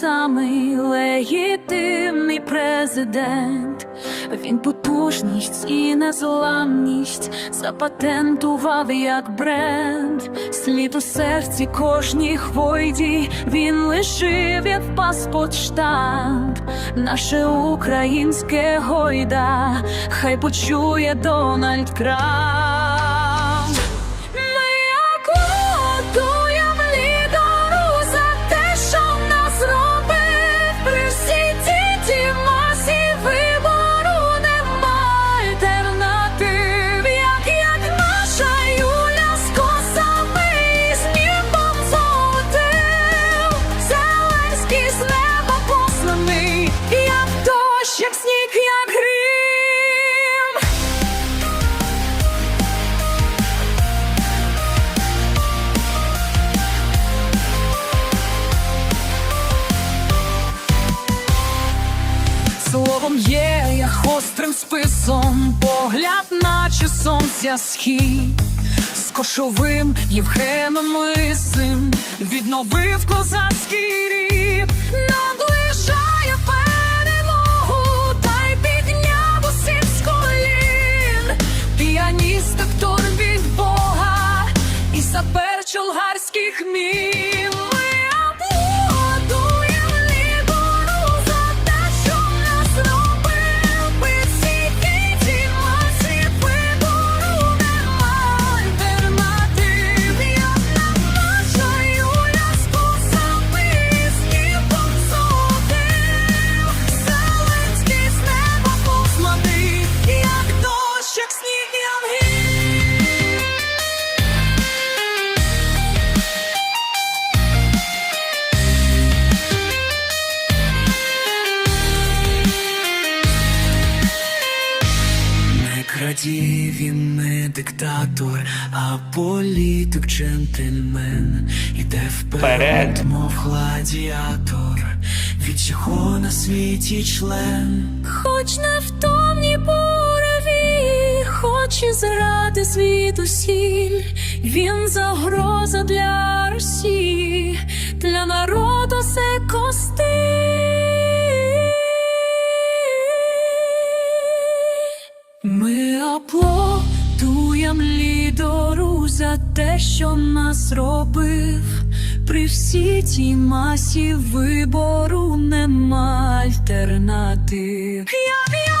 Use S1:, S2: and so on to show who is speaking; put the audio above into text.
S1: самий легітимний президент, він потужність і незламність запатентував як бренд, слід у серці кожній хвойді він лишив як паспорт штамп наше українське гойда, хай почує Дональд Крам. Словом є, я гострим списом, погляд, наче сонця схід, з кошовим Євгеном Лисим відновив козацький рід,
S2: Не він не диктатор, а політик джентльмен. Іде вперед,
S3: Вперед.
S2: мов гладіатор, від чого на світі член.
S1: Хоч невтомні бурові, хоч і зради світу сіль, він загроза для Росії, для народу Ми аплодуєм лідору за те, що нас робив. При всій тій масі вибору нема альтернатив. Я, наша